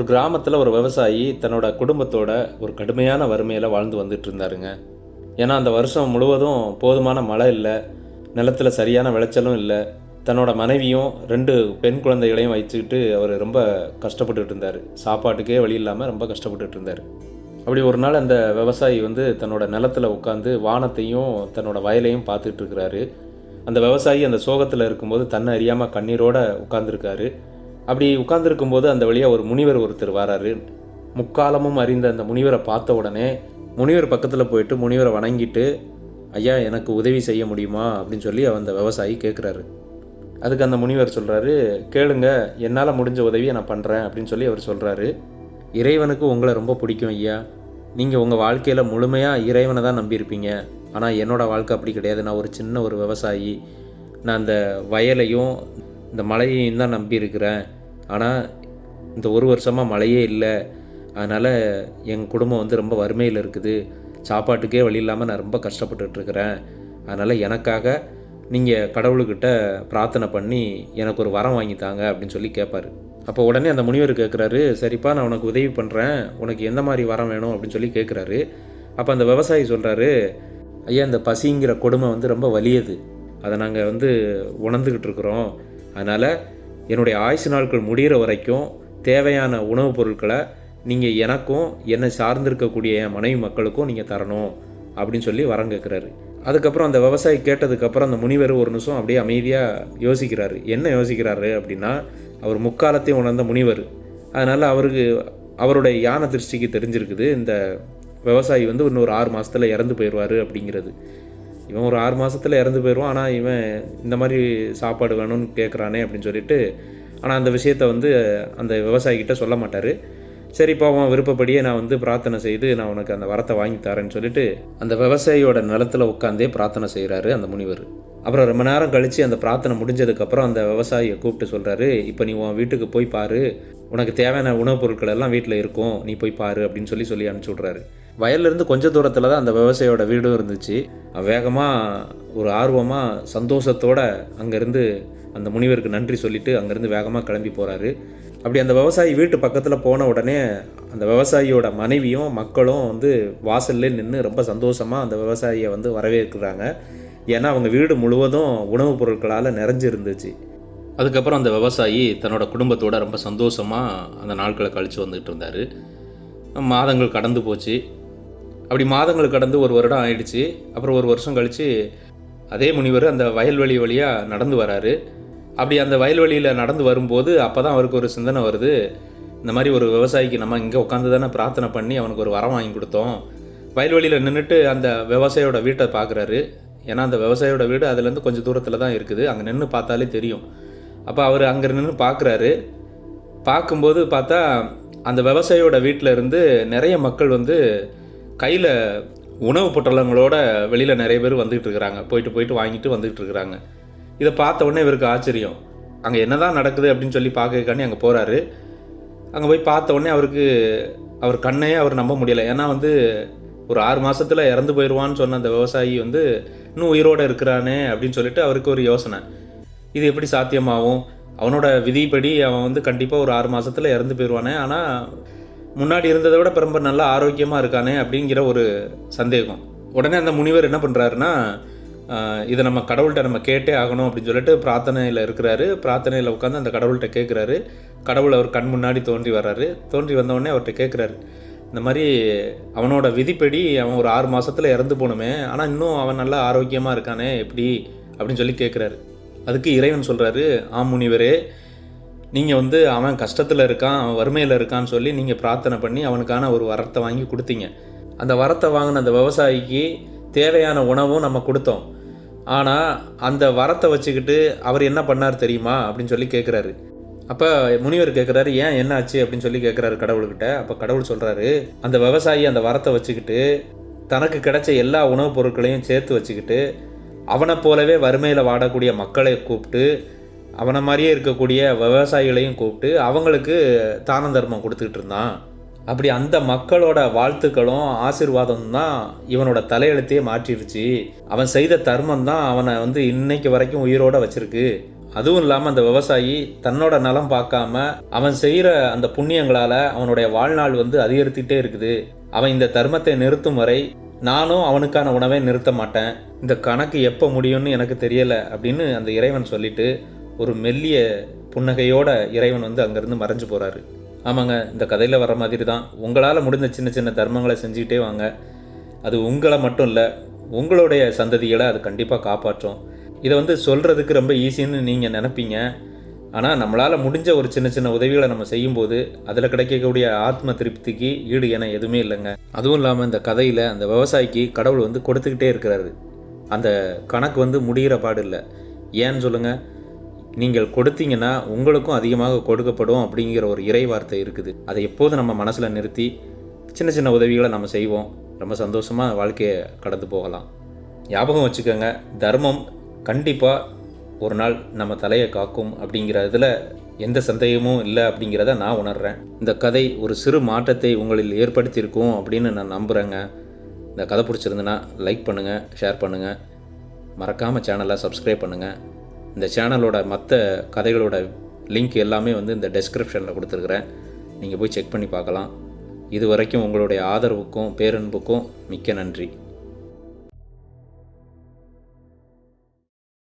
ஒரு கிராமத்தில் ஒரு விவசாயி தன்னோட குடும்பத்தோட ஒரு கடுமையான வறுமையில் வாழ்ந்து வந்துட்டு இருந்தாருங்க. ஏன்னா அந்த வருஷம் முழுவதும் போதுமான மழை இல்லை நிலத்தில் சரியான விளைச்சலும் இல்லை. தன்னோட மனைவியும் ரெண்டு பெண் குழந்தைகளையும் வச்சுக்கிட்டு அவர் ரொம்ப கஷ்டப்பட்டுட்டு இருந்தார். சாப்பாட்டுக்கே வழி இல்லாமல் ரொம்ப கஷ்டப்பட்டுட்டு இருந்தார். அப்படி ஒரு நாள் அந்த விவசாயி வந்து தன்னோட நிலத்தில் உட்காந்து வானத்தையும் தன்னோட வயலையும் பார்த்துட்டு இருக்கிறாரு. அந்த விவசாயி அந்த சோகத்தில் இருக்கும்போது தன்னை அறியாமல் கண்ணீரோடு உட்காந்துருக்காரு அப்படி உட்கார்ந்திருக்கும்போது அந்த வழியாக ஒரு முனிவர் ஒருத்தர் வராரு. முக்காலமும் அறிந்த அந்த முனிவரை பார்த்த உடனே முனிவர் பக்கத்தில் போயிட்டு முனிவரை வணங்கிட்டு ஐயா எனக்கு உதவி செய்ய முடியுமா? அப்படின்னு சொல்லி அந்த விவசாயி கேட்குறாரு அதுக்கு அந்த முனிவர் சொல்கிறாரு கேளுங்க என்னால் முடிஞ்ச உதவியை நான் பண்ணுறேன் அப்படின்னு சொல்லி அவர் சொல்கிறாரு இறைவனுக்கு உங்களை ரொம்ப பிடிக்கும் ஐயா. நீங்கள் உங்கள் வாழ்க்கையில் முழுமையாக இறைவனை தான் நம்பியிருப்பீங்க. ஆனால் என்னோடய வாழ்க்கை அப்படி கிடையாது. நான் ஒரு சின்ன ஒரு விவசாயி. நான் அந்த வயலையும் இந்த மழையையும் தான் நம்பியிருக்கிறேன் ஆனால் இந்த ஒரு வருஷமாக மழையே இல்லை. அதனால் எங்கள் குடும்பம் வந்து ரொம்ப வறுமையில் இருக்குது. சாப்பாட்டுக்கே வழி இல்லாமல் நான் ரொம்ப கஷ்டப்பட்டுட்ருக்கிறேன் அதனால் எனக்காக நீங்கள் கடவுள்கிட்ட பிரார்த்தனை பண்ணி எனக்கு ஒரு வரம் வாங்கி தாங்க அப்படின்னு சொல்லி கேட்பார் அப்போ உடனே அந்த முனிவர் கேட்குறாரு சரிப்பா நான் உனக்கு உதவி பண்ணுறேன் உனக்கு எந்த மாதிரி வரம் வேணும் அப்படின்னு சொல்லி கேட்குறாரு அப்போ அந்த விவசாயி சொல்கிறாரு ஐயா இந்த பசிங்கிற கொடுமை வந்து ரொம்ப வலியது. அதை நாங்கள் வந்து உணர்ந்துக்கிட்டு இருக்கிறோம். அதனால் என்னுடைய ஆயுசு நாட்கள் முடிகிற வரைக்கும் தேவையான உணவுப் பொருட்களை நீங்கள் எனக்கும் என்னை சார்ந்திருக்கக்கூடிய என் மனைவி மக்களுக்கும் நீங்கள் தரணும் அப்படின்னு சொல்லி வரம் கேட்குறாரு அதுக்கப்புறம் அந்த விவசாயி கேட்டதுக்கப்புறம் அந்த முனிவர் ஒரு நிமிஷம் அப்படியே அமைதியாக யோசிக்கிறாரு. என்ன யோசிக்கிறாரு அப்படின்னா அவர் முக்காலத்தையும் உணர்ந்த முனிவர். அதனால் அவருக்கு அவருடைய யான திருஷ்டிக்கு தெரிஞ்சிருக்குது இந்த விவசாயி வந்து இன்னொரு ஆறு மாதத்தில் இறந்து போயிடுவார் அப்படிங்கிறது. இவன் ஒரு ஆறு மாதத்தில் இறந்து போயிடுவான் ஆனால் இவன் இந்த மாதிரி சாப்பாடு வேணும்னு கேட்குறானே அப்படின்னு சொல்லிட்டு ஆனால் அந்த விஷயத்த வந்து அந்த விவசாயிக்கிட்ட சொல்ல மாட்டார். சரிப்பா உன் விருப்பப்படியே நான் வந்து பிரார்த்தனை செய்து நான் உனக்கு அந்த வரத்தை வாங்கி தரேன்னு சொல்லிட்டு அந்த விவசாயியோட நிலத்துல உட்காந்தே பிரார்த்தனை செய்கிறாரு அந்த முனிவர். அப்புறம் ரொம்ப நேரம் கழித்து அந்த பிரார்த்தனை முடிஞ்சதுக்கப்புறம் அந்த விவசாயியை கூப்பிட்டு சொல்கிறாரு இப்போ நீ உன் வீட்டுக்கு போய் பாரு. உனக்கு தேவையான உணவுப் பொருட்கள் எல்லாம் வீட்டில் இருக்கும். நீ போய் பாரு அப்படின்னு சொல்லி சொல்லி அனுப்பிச்சி விட்றாரு. வயல்லேருந்து கொஞ்சம் தூரத்தில் தான் அந்த விவசாயியோட வீடும் இருந்துச்சு. வேகமாக ஒரு ஆர்வமாக சந்தோஷத்தோடு அங்கேருந்து அந்த முனிவருக்கு நன்றி சொல்லிட்டு அங்கேருந்து வேகமாக கிளம்பி போகிறாரு அப்படி அந்த விவசாயி வீட்டு பக்கத்தில் போன உடனே அந்த விவசாயியோட மனைவியும் மக்களும் வந்து வாசல்லே நின்று ரொம்ப சந்தோஷமாக அந்த விவசாயியை வந்து வரவேற்கிறாங்க. ஏன்னா அவங்க வீடு முழுவதும் உணவுப் பொருட்களால் நிறைஞ்சிருந்துச்சு. அதுக்கப்புறம் அந்த விவசாயி தன்னோட குடும்பத்தோட ரொம்ப சந்தோஷமாக அந்த நாட்களை கழித்து வந்துட்டு இருந்தார். மாதங்கள் கடந்து போச்சு. அப்படி மாதங்கள் கடந்து ஒரு வருடம் ஆயிடுச்சு. அப்புறம் ஒரு வருஷம் கழித்து அதே முனிவர் அந்த வயல்வெளி வழியாக நடந்து வராரு. அப்படி அந்த வயல்வெளியில் நடந்து வரும்போது அப்போ தான் அவருக்கு ஒரு சிந்தனை வருது. இந்த மாதிரி ஒரு விவசாயிக்கு நம்ம இங்கே உட்காந்து தானே பிரார்த்தனை பண்ணி அவனுக்கு ஒரு வரம் வாங்கி கொடுத்தோம். வயல்வெளியில் நின்றுட்டு அந்த விவசாயியோட வீட்டை பார்க்குறாரு ஏன்னா அந்த விவசாயியோட வீடு அதுலேருந்து கொஞ்சம் தூரத்தில் தான் இருக்குது. அங்கே நின்று பார்த்தாலே தெரியும். அப்போ அவர் அங்கே நின்று பார்க்குறாரு பார்க்கும்போது பார்த்தா அந்த விவசாயியோட வீட்டில் இருந்து நிறைய மக்கள் வந்து கையில் உணவு பொட்டலங்களோட வெளியில் நிறைய பேர் வந்துகிட்டு இருக்கிறாங்க. போயிட்டு போயிட்டு வாங்கிட்டு வந்துகிட்டு இருக்கிறாங்க. இதை பார்த்த உடனே இவருக்கு ஆச்சரியம். அங்கே என்னதான் நடக்குது அப்படின்னு சொல்லி பார்க்கறக்காண்டி அங்கே போகிறாரு அங்கே போய் பார்த்த உடனே அவருக்கு அவர் கண்ணையே அவர் நம்ப முடியலை. ஏன்னா வந்து ஒரு ஆறு மாதத்தில் இறந்து போயிடுவான்னு சொன்ன அந்த விவசாயி வந்து இன்னும் உயிரோடு இருக்கிறானே அப்படின்னு சொல்லிட்டு அவருக்கு ஒரு யோசனை. இது எப்படி சாத்தியமாகும்? அவனோட விதிப்படி அவன் வந்து கண்டிப்பாக ஒரு ஆறு மாதத்தில் இறந்து போயிடுவானே ஆனால் முன்னாடி இருந்ததை விட இப்ப நல்லா ஆரோக்கியமாக இருக்கானே அப்படிங்கிற ஒரு சந்தேகம். உடனே அந்த முனிவர் என்ன பண்ணுறாருன்னா இதை நம்ம கடவுள்கிட்ட நம்ம கேட்டே ஆகணும் அப்படின்னு சொல்லிட்டு பிரார்த்தனையில் இருக்கிறாரு. பிரார்த்தனையில் உட்காந்து அந்த கடவுள்கிட்ட கேட்குறாரு கடவுள் அவர் கண் முன்னாடி தோன்றி வர்றாரு. தோன்றி வந்தவுடனே அவர்கிட்ட கேட்குறாரு இந்த மாதிரி அவனோட விதிப்படி அவன் ஒரு ஆறு மாதத்தில் இறந்து போகணுமே. ஆனால் இன்னும் அவன் நல்லா ஆரோக்கியமாக இருக்கானே எப்படி? அப்படின்னு சொல்லி கேட்குறாரு அதுக்கு இறைவன் சொல்கிறாரு ஆம் முனிவரே நீங்கள் வந்து அவன் கஷ்டத்தில் இருக்கான் அவன் வறுமையில் இருக்கான்னு சொல்லி நீங்கள் பிரார்த்தனை பண்ணி அவனுக்கான ஒரு வரத்தை வாங்கி கொடுத்தீங்க. அந்த வரத்தை வாங்கின அந்த விவசாயிக்கு தேவையான உணவும் நம்ம கொடுத்தோம். ஆனால் அந்த வரத்தை வச்சுக்கிட்டு அவர் என்ன பண்ணார் தெரியுமா? அப்படின்னு சொல்லி கேட்குறாரு அப்போ முனிவர் கேட்குறாரு ஏன் என்ன ஆச்சு? அப்படின்னு சொல்லி கேட்குறாரு கடவுள்கிட்ட. அப்போ கடவுள் சொல்கிறாரு அந்த விவசாயி அந்த வரத்தை வச்சுக்கிட்டு தனக்கு கிடைச்ச எல்லா உணவுப் பொருட்களையும் சேர்த்து வச்சுக்கிட்டு அவனை போலவே வறுமையில் வாடக்கூடிய மக்களை கூப்பிட்டு அவனை மாதிரியே இருக்கக்கூடிய விவசாயிகளையும் கூப்பிட்டு அவங்களுக்கு தான தர்மம் கொடுத்துக்கிட்டு இருந்தான். அப்படி அந்த மக்களோட வாழ்த்துக்களும் ஆசீர்வாதம் தான் இவனோட தலையெழுத்தையே மாற்றிடுச்சு. அவன் செய்த தர்மம் தான் அவனை வந்து இன்னைக்கு வரைக்கும் உயிரோட வச்சிருக்கு. அதுவும் இல்லாமல் அந்த விவசாயி தன்னோட நலம் பார்க்காம அவன் செய்கிற அந்த புண்ணியங்களால் அவனுடைய வாழ்நாள் வந்து அதிகரித்துக்கிட்டே இருக்குது. அவன் இந்த தர்மத்தை நிறுத்தும் வரை நானும் அவனுக்கான உணவை நிறுத்த மாட்டேன். இந்த கணக்கு எப்போ முடியும்னு எனக்கு தெரியலை அப்படின்னு அந்த இறைவன் சொல்லிட்டு ஒரு மெல்லிய புன்னகையோட இறைவன் வந்து அங்கேருந்து மறைஞ்சு போகிறாரு ஆமாங்க இந்த கதையில் வர மாதிரி தான் உங்களால் முடிஞ்ச சின்ன சின்ன தர்மங்களை செஞ்சுக்கிட்டே வாங்க. அது உங்களை மட்டும் இல்லை உங்களுடைய சந்ததிகளை அது கண்டிப்பாக காப்பாற்றும். இதை வந்து சொல்கிறதுக்கு ரொம்ப ஈஸின்னு நீங்கள் நினைப்பீங்க. ஆனால் நம்மளால் முடிஞ்ச ஒரு சின்ன சின்ன உதவிகளை நம்ம செய்யும்போது அதில் கிடைக்கக்கூடிய ஆத்ம திருப்திக்கு ஈடு என எதுவுமே இல்லைங்க. அதுவும் இல்லாமல் இந்த கதையில் அந்த விவசாயிக்கு கடவுள் வந்து கொடுத்துக்கிட்டே இருக்கிறாரு. அந்த கணக்கு வந்து முடிகிற பாடு இல்லை. ஏன்னு சொல்லுங்கள் நீங்கள் கொடுத்தீங்கன்னா உங்களுக்கும் அதிகமாக கொடுக்கப்படும் அப்படிங்கிற ஒரு இறை வார்த்தை இருக்குது. அதை எப்போதும் நம்ம மனசில் நிறுத்தி சின்ன சின்ன உதவிகளை நம்ம செய்வோம். ரொம்ப சந்தோஷமாக வாழ்க்கையை கடந்து போகலாம். ஞாபகம் வச்சுக்கோங்க தர்மம் கண்டிப்பாக ஒரு நாள் நம்ம தலையை காக்கும் அப்படிங்கிற இதில் எந்த சந்தேகமும் இல்லை அப்படிங்கிறத நான் உணர்கிறேன் இந்த கதை ஒரு சிறு மாற்றத்தை உங்களில் ஏற்படுத்தியிருக்கும் அப்படின்னு நான் நம்புகிறேங்க இந்த கதை பிடிச்சிருந்துன்னா லைக் பண்ணுங்கள் ஷேர் பண்ணுங்கள் மறக்காமல் சேனலை சப்ஸ்கிரைப் பண்ணுங்கள் இந்த சேனலோட மற்ற கதைகளோட லிங்க் எல்லாமே வந்து இந்த டெஸ்கிரிப்ஷனில் கொடுத்துருக்குறேன். நீங்கள் போய் செக் பண்ணி பார்க்கலாம். இது வரைக்கும் உங்களுடைய ஆதரவுக்கும் பேரன்புக்கும் மிக்க நன்றி.